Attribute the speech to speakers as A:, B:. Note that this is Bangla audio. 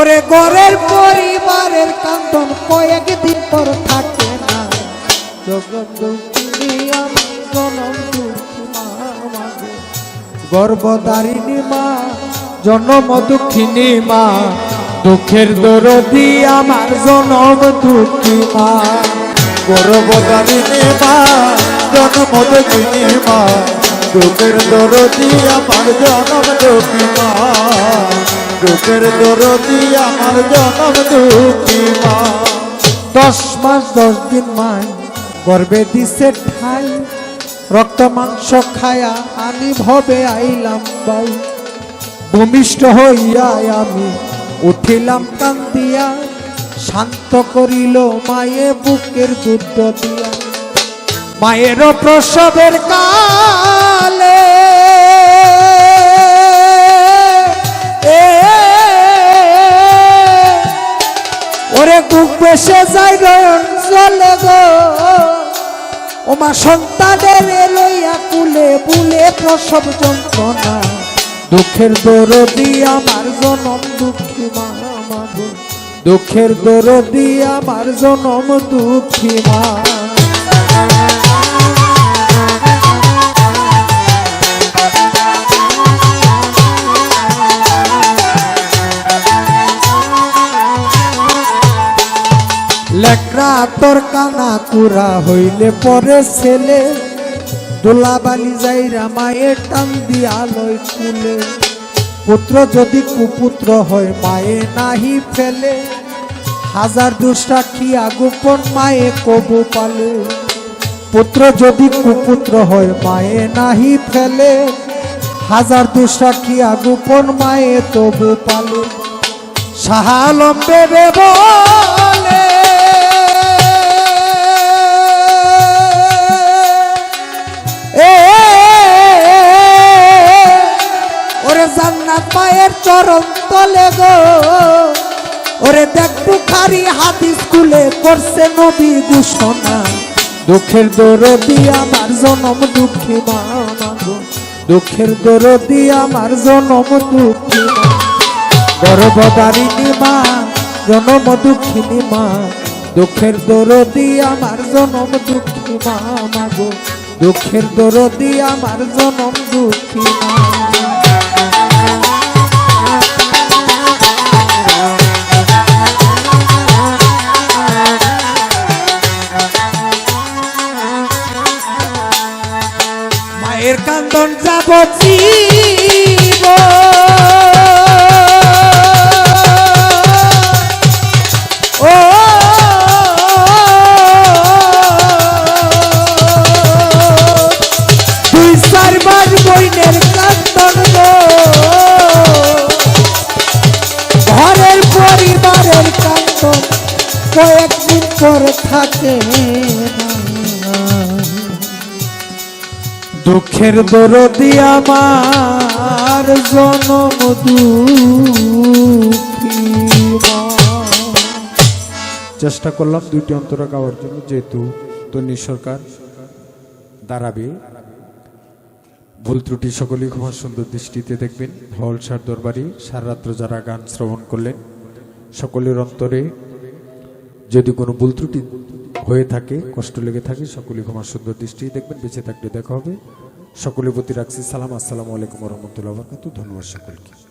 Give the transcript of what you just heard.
A: ওরে ঘরের পরিবারের কান্দন কয়েকদিন পর থাকে না। জনম দুঃখী মা আমাকে জনম দুঃখিনী মা, দুঃখের দরদি আমার জনম দুঃখী মা।
B: গর্ভধারিণী মা, জন্ম দেখিনি মা। দুঃখের দরদি আমার জনম দুঃখী মা দুঃখের দরদি আমার জনম দুঃখী মা
A: দশ মাস, দশ দিন মাই গর্বে দিছে ঠাই। রক্ত, মাংস খায়া আমি ভবে আইলাম বাই। ভূমিষ্ঠ হইয়া আমি উঠিলাম কান্দিয়া। শান্ত করিল মায়ে বুকের যুদ্ধ দিয়া। মায়ের প্রসবের কালে এ, ওরে বুক বেসে যাই নয়ন চলে গো। ওমা সন্তানের লইয়া কুলে বুলে প্রসব যন্ত্রণা। দুঃখের দরদি আমার জনম দুঃখী মা। দুঃখের দরদি আমার জনম দুঃখী মা। তোর কানা কুরা হইলে পরে ছেলে। দোলাবালি যাইরা মায়ের টান দিয়া লয় কুলে পুত্র যদি কুপুত্র হয়, মায়ে নাহি ফেলে। হাজার দুষ্টা খিয়া গোপন মায়ে কবু পালে। পুত্র যদি কুপুত্র হয়, মায়ে নাহি ফেলে। হাজার দুষ্টা খিয়া গোপন মায়ে তবু পালে। সাহালম বেবে বলে। জান্নাত মায়ের চরম তলে গো। ওরে দেখ বুখারি হাদিস স্কুলে করছে নবী ঘোষণা দুঃখের দরদি আমার জনম দুঃখী মা আমার গো। দুঃখের দরদি আমার জনম দুঃখী মা। গর্ভধারিণী মা, জনম দুঃখিনী মা। দুঃখের দরদি আমার জনম দুঃখী মা মাগো। দুঃখের দরদি আমার জনম দুঃখী মা। কান্দন যাব জীব ও দুই চার মাস বইনের কান্দন ঘরের পরিবারের থাকে না দুঃখের দরদি আমার জনম
C: চেষ্টা করলাম দুইটি অন্তরা গাওয়ার জন্য, যেহেতু তন্নি সরকার দাঁড়াবে। ভুল ত্রুটি সকলেই ক্ষমা সুন্দর দৃষ্টিতে দেখবেন। হল সার দরবারি সারাত্র যারা গান শ্রবণ করলেন, সকলের অন্তরে যদি কোনো ভুল ত্রুটি হয়ে থাকে, কষ্ট লেগে থাকে, সকলে ঘুমার সুন্দর দৃষ্টি দেখবেন, বেঁচে থাকলে দেখা হবে। সকলের প্রতি রাখছি সালাম, আসসালামু আলাইকুম রহমতুল্লাহ ধন্যবাদ সকলকে।